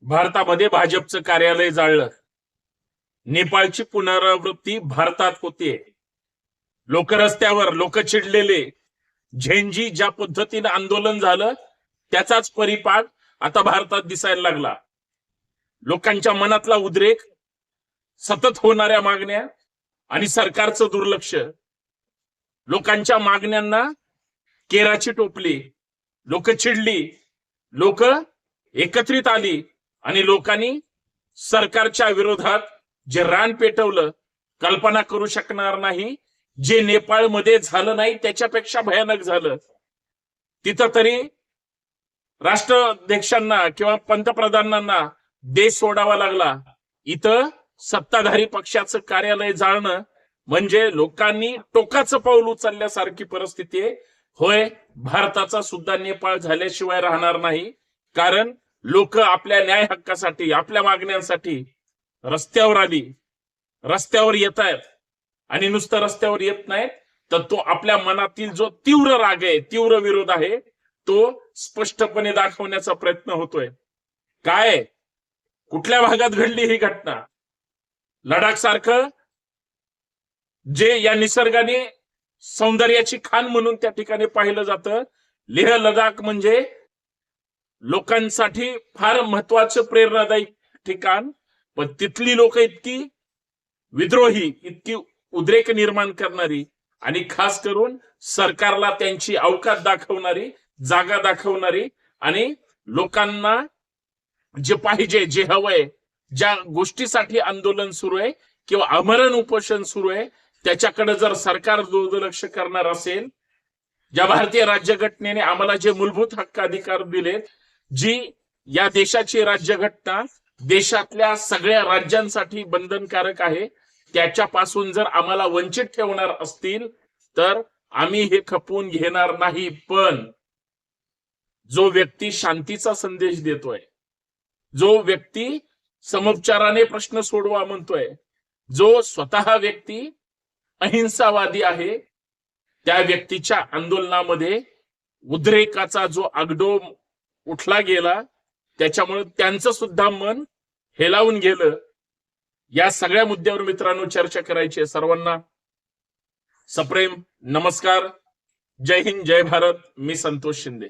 भारतामध्ये भाजपचं कार्यालय जाळलं. नेपाळची पुनरावृत्ती भारतात होतीये. लोक रस्त्यावर लोक चिडलेले. झेंजी ज्या पद्धतीनं आंदोलन झालं त्याचाच परिपाठ आता भारतात दिसायला लागला. लोकांच्या मनातला उद्रेक सतत होणाऱ्या मागण्या आणि सरकारचं दुर्लक्ष. लोकांच्या मागण्यांना केराची टोपली. लोक चिडली. लोक एकत्रित आली. आणि लोकांनी सरकारच्या विरोधात जे रान पेटवलं कल्पना करू शकणार नाही. जे नेपाळमध्ये झालं नाही त्याच्यापेक्षा भयानक झालं. तिथं तरी राष्ट्राध्यक्षांना किंवा पंतप्रधानांना देश सोडावा लागला. इथं सत्ताधारी पक्षाचं कार्यालय जाळणं म्हणजे लोकांनी टोकाचं पाऊल उचलल्यासारखी परिस्थिती आहे. होय भारताचा सुद्धा नेपाळ झाल्याशिवाय राहणार नाही. कारण लोक आपल्या न्याय हक्कासाठी आपल्या मागण्यांसाठी रस्त्यावर आली. रस्त्यावर येत आहेत. आणि नुसतं रस्त्यावर येत नाहीत तर तो आपल्या मनातील जो तीव्र राग आहे तीव्र विरोध आहे तो स्पष्टपणे दाखवण्याचा प्रयत्न होतोय. काय? कुठल्या भागात घडली ही घटना? लडाख सारखं जे या निसर्गाने सौंदर्याची खान म्हणून त्या ठिकाणी पाहिलं जातं लेह लडाख म्हणजे लोकांसाठी फार महत्वाचं प्रेरणादायी ठिकाण पण तिथली लोक इतकी विद्रोही इतकी उद्रेक निर्माण करणारी आणि खास करून सरकारला त्यांची अवकात दाखवणारी जागा दाखवणारी आणि लोकांना जे पाहिजे जे हवंय ज्या गोष्टीसाठी आंदोलन सुरू आहे किंवा आमरण उपोषण सुरू आहे त्याच्याकडे जर सरकार दुर्लक्ष करणार असेल ज्या भारतीय राज्यघटनेने आम्हाला जे मूलभूत हक्क अधिकार दिलेत जी या देशाची राज्यघटना देशातल्या सगळ्या राज्यांसाठी बंधनकारक आहे त्याच्यापासून जर आम्हाला वंचित ठेवणार असतील तर आम्ही हे खपवून घेणार नाही. पण जो व्यक्ती शांतीचा संदेश देतोय जो व्यक्ती समोपचाराने प्रश्न सोडवा म्हणतोय जो स्वतः व्यक्ती अहिंसावादी आहे त्या व्यक्तीच्या आंदोलनामध्ये उद्रेकाचा जो आगडोम उठला गेला त्याच्यामुळे त्यांचं सुद्धा मन हेलावून गेलं. या सगळ्या मुद्द्यावर मित्रांनो चर्चा करायची आहे सर्वांना. सप्रेम नमस्कार. जय हिंद जय भारत. मी संतोष शिंदे.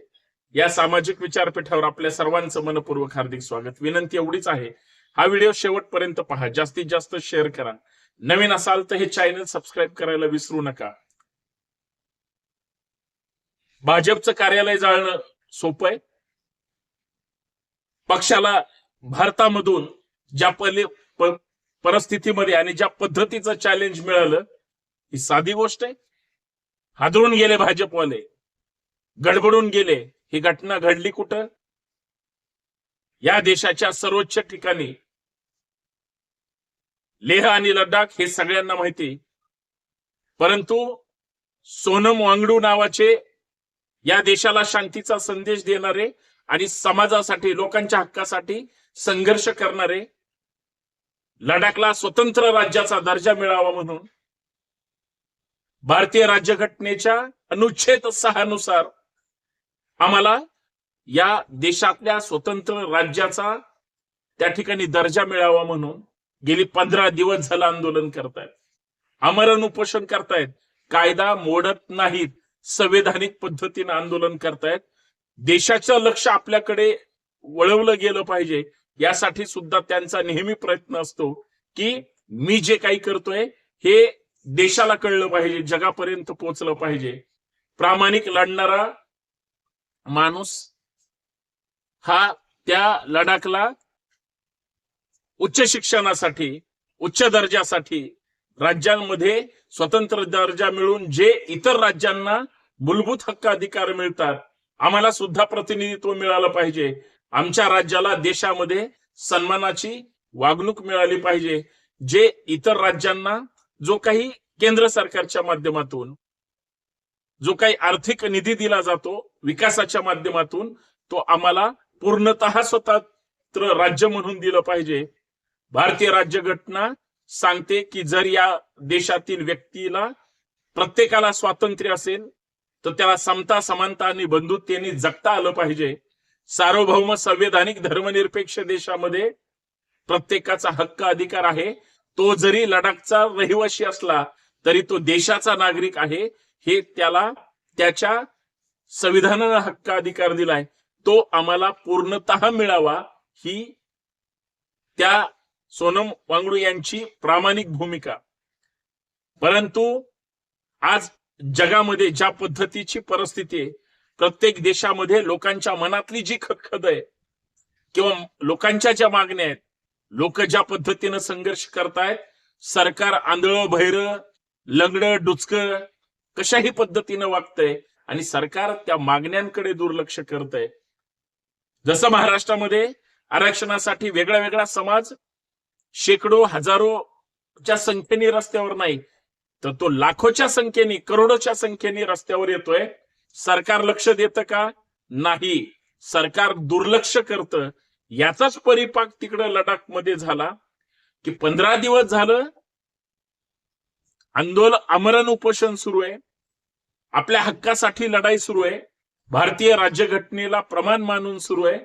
या सामाजिक विचारपीठावर आपल्या सर्वांचं मनपूर्वक हार्दिक स्वागत. विनंती एवढीच आहे. हा व्हिडिओ शेवटपर्यंत पहा. जास्तीत जास्त शेअर करा. नवीन असाल तर हे चॅनल सबस्क्राईब करायला विसरू नका. भाजपचं कार्यालय जाळणं सोपं आहे. पक्षाला भारतामधून ज्या पहिले परिस्थितीमध्ये आणि ज्या पद्धतीचं चॅलेंज मिळालं ही साधी गोष्ट आहे. हादरून गेले भाजपवाले गडबडून गेले ही घटना घडली कुठं? या देशाच्या सर्वोच्च ठिकाणी लेह आणि लडाख हे सगळ्यांना माहिती. परंतु सोनम वांगडू नावाचे या देशाला शांतीचा संदेश देणारे आणि समाजासाठी लोकांच्या हक्कासाठी संघर्ष करणारे लडाखला स्वतंत्र राज्याचा दर्जा मिळावा म्हणून भारतीय राज्यघटनेच्या अनुच्छेद सहा नुसार आम्हाला या देशातल्या स्वतंत्र राज्याचा त्या ठिकाणी दर्जा मिळावा म्हणून गेली पंधरा दिवस झालं आंदोलन करतायत. आमरण उपोषण करतायत. कायदा मोडत नाहीत. संवैधानिक पद्धतीनं आंदोलन करतायत. देशाचं लक्ष आपल्याकडे वळवलं गेलं पाहिजे. यासाठी सुद्धा त्यांचा नेहमी प्रयत्न असतो की मी जे काही करतोय हे देशाला कळलं पाहिजे जगापर्यंत पोहोचलं पाहिजे. प्रामाणिक लढणारा माणूस हा त्या लडाखला उच्च शिक्षणासाठी उच्च दर्जासाठी राज्यांमध्ये स्वतंत्र दर्जा मिळून जे इतर राज्यांना मूलभूत हक्क अधिकार मिळतात. आम्हाला सुद्धा प्रतिनिधित्व मिळालं पाहिजे. आमच्या राज्याला देशामध्ये सन्मानाची वागणूक मिळाली पाहिजे. जे इतर राज्यांना जो काही केंद्र सरकारच्या माध्यमातून जो काही आर्थिक निधी दिला जातो विकासाच्या माध्यमातून तो आम्हाला पूर्णतः स्वतंत्र राज्य म्हणून दिलं पाहिजे. भारतीय राज्यघटना सांगते की जर या देशातील व्यक्तीला प्रत्येकाला स्वातंत्र्य असेल तर त्याला समता समानता आणि बंधुतेने जगता आलं पाहिजे. सार्वभौम संवैधानिक धर्मनिरपेक्ष देशामध्ये प्रत्येकाचा हक्क अधिकार आहे. तो जरी लडाखचा रहिवासी असला तरी तो देशाचा नागरिक आहे. हे त्याला त्याच्या संविधानानं हक्क अधिकार दिलाय. तो आम्हाला पूर्णतः मिळावा ही त्या सोनम वांगडू यांची प्रामाणिक भूमिका. परंतु आज जगामध्ये ज्या पद्धतीची परिस्थिती आहे प्रत्येक देशामध्ये लोकांच्या मनातली जी खदखद आहे किंवा लोकांच्या ज्या मागण्या आहेत लोक ज्या पद्धतीनं संघर्ष करतायत सरकार आंधळ भैर लंगड डुचक कशाही पद्धतीनं वागतंय आणि सरकार त्या मागण्यांकडे दुर्लक्ष करतंय. जसं महाराष्ट्रामध्ये आरक्षणासाठी वेगळा वेगळा समाज शेकडो हजारोच्या संख्येने रस्त्यावर नाही तर तो लाखोच्या संख्येने करोडोच्या संख्येने रस्त्यावर येतोय. सरकार लक्ष देतं का? नाही. सरकार दुर्लक्ष करतं. याचाच परिपाक तिकडं लडाखमध्ये झाला की पंधरा दिवस झालं आंदोलन आमरण उपोषण सुरू आहे. आपल्या हक्कासाठी लढाई सुरू आहे. भारतीय राज्यघटनेला प्रमाण मानून सुरू आहे.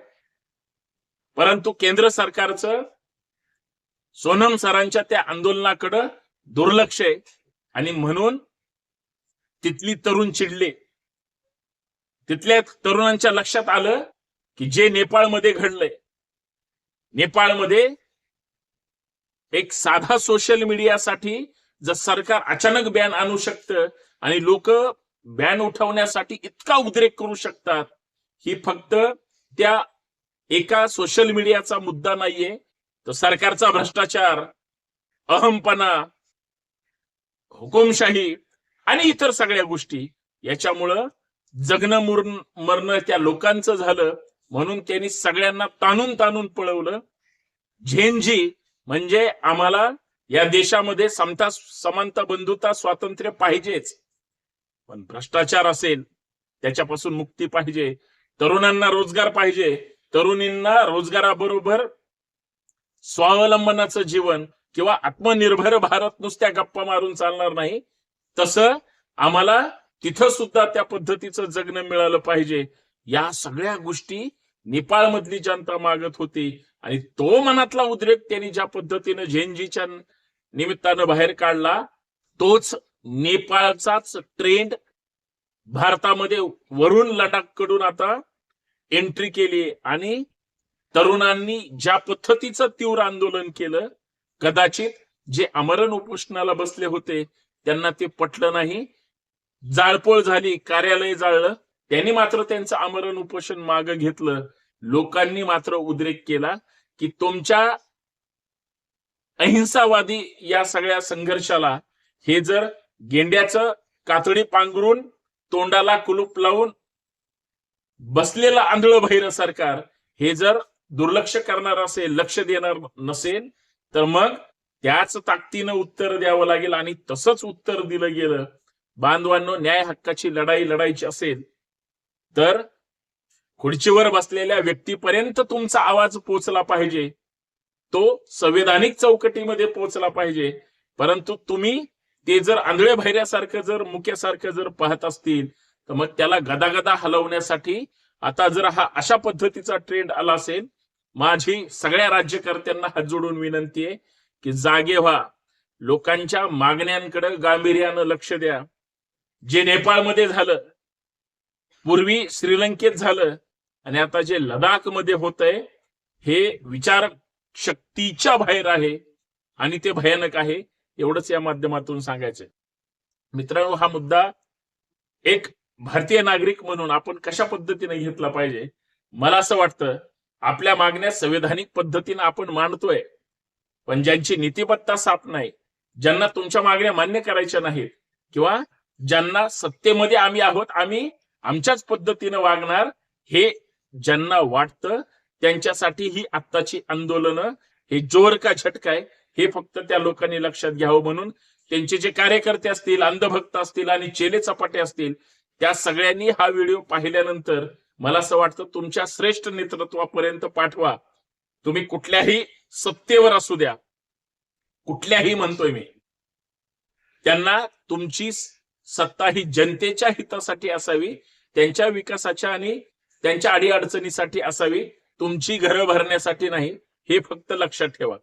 परंतु केंद्र सरकारचं सोनम सरांच्या त्या आंदोलनाकडं दुर्लक्ष आहे. आणि म्हणून तिथली तरुण चिडले. तिथल्या तरुणांच्या लक्षात आलं की जे नेपाळमध्ये घडलंय नेपाळमध्ये एक साधा सोशल मीडियासाठी जर सरकार अचानक बॅन आणू शकतं आणि लोक बॅन उठवण्यासाठी इतका उद्रेक करू शकतात ही फक्त त्या एका सोशल मीडियाचा मुद्दा नाहीये. तर सरकारचा भ्रष्टाचार अहमपणा हुकुमशाही आणि इतर सगळ्या गोष्टी याच्यामुळं जगणं मरण मरणं त्या लोकांचं झालं म्हणून त्यांनी सगळ्यांना ताणून ताणून पळवलं. झेंजी म्हणजे आम्हाला या देशामध्ये समता समानता बंधुता स्वातंत्र्य पाहिजेच. पण भ्रष्टाचार असेल त्याच्यापासून मुक्ती पाहिजे. तरुणांना रोजगार पाहिजे. तरुणींना रोजगाराबरोबर स्वावलंबनाचं जीवन किंवा आत्मनिर्भर भारत नुसत्या गप्पा मारून चालणार नाही तसं आम्हाला तिथं सुद्धा त्या पद्धतीचं जगणं मिळालं पाहिजे. या सगळ्या गोष्टी नेपाळमधली जनता मागत होती आणि तो मनातला उद्रेक त्यांनी ज्या पद्धतीनं झेनजीच्या निमित्तानं बाहेर काढला तोच नेपाळचाच ट्रेंड भारतामध्ये वरून लडाखकडून आता एंट्री केली आणि तरुणांनी ज्या पद्धतीचं तीव्र आंदोलन केलं कदाचित जे आमरण उपोषणाला बसले होते त्यांना ते पटलं नाही. जाळपोळ झाली कार्यालय जाळलं. त्यांनी मात्र त्यांचं आमरण उपोषण माग घेतलं. लोकांनी मात्र उद्रेक केला की तुमच्या अहिंसावादी या सगळ्या संघर्षाला हे जर गेंड्याचं कातडी पांघरून तोंडाला कुलूप लावून बसलेलं आंधळ भैर सरकार हे जर दुर्लक्ष करणार असेल लक्ष देणार नसेल तर मग त्याच ताकदीनं उत्तर द्यावं लागेल आणि तसंच उत्तर दिलं गेलं. बांधवांनो न्याय हक्काची लढाई लढायची असेल तर खुर्चीवर बसलेल्या व्यक्तीपर्यंत तुमचा आवाज पोचला पाहिजे. तो संवैधानिक चौकटीमध्ये पोचला पाहिजे. परंतु तुम्ही ते जर आंधळे भैऱ्यासारखं जर मुक्यासारखं जर पाहत असतील तर मग त्याला गदागदा हलवण्यासाठी आता जर हा अशा पद्धतीचा ट्रेंड आला असेल माझी सगळ्या राज्यकर्त्यांना हात जोडून विनंती आहे की जागे व्हा. लोकांच्या मागण्यांकडे गांभीर्यानं लक्ष द्या. जे नेपाळमध्ये झालं पूर्वी श्रीलंकेत झालं आणि आता जे लडाखमध्ये होत आहे हे विचार शक्तीच्या बाहेर आहे आणि ते भयानक आहे एवढंच या माध्यमातून सांगायचंय. मित्रांनो हा मुद्दा एक भारतीय नागरिक म्हणून आपण कशा पद्धतीने घेतला पाहिजे? मला असं वाटतं आपल्या मागण्या संविधानिक पद्धतीने आपण मांडतोय. पण ज्यांची नीतिबत्ता साप नाही ज्यांना तुमच्या मागण्या मान्य करायच्या नाहीत किंवा ज्यांना सत्तेमध्ये आम्ही आहोत आम्ही आमच्याच पद्धतीनं वागणार हे ज्यांना वाटतं त्यांच्यासाठी ही आत्ताची आंदोलनं हे जोर का झटकाय हे फक्त त्या लोकांनी लक्षात घ्यावं म्हणून त्यांचे जे कार्यकर्ते असतील अंधभक्त असतील आणि चेले चपाटे असतील त्या सगळ्यांनी हा व्हिडिओ पाहिल्यानंतर मला असं वाटतं तुमच्या श्रेष्ठ नेतृत्वापर्यंत पाठवा. तुम्ही कुठल्याही सत्तेवर असू द्या. कुठल्याही म्हणतोय मी. त्यांना तुमची सत्ता ही जनतेच्या हितासाठी असावी त्यांच्या विकासाच्या आणि त्यांच्या अडीअडचणीसाठी असावी तुमची घरं भरण्यासाठी नाही हे फक्त लक्षात ठेवा.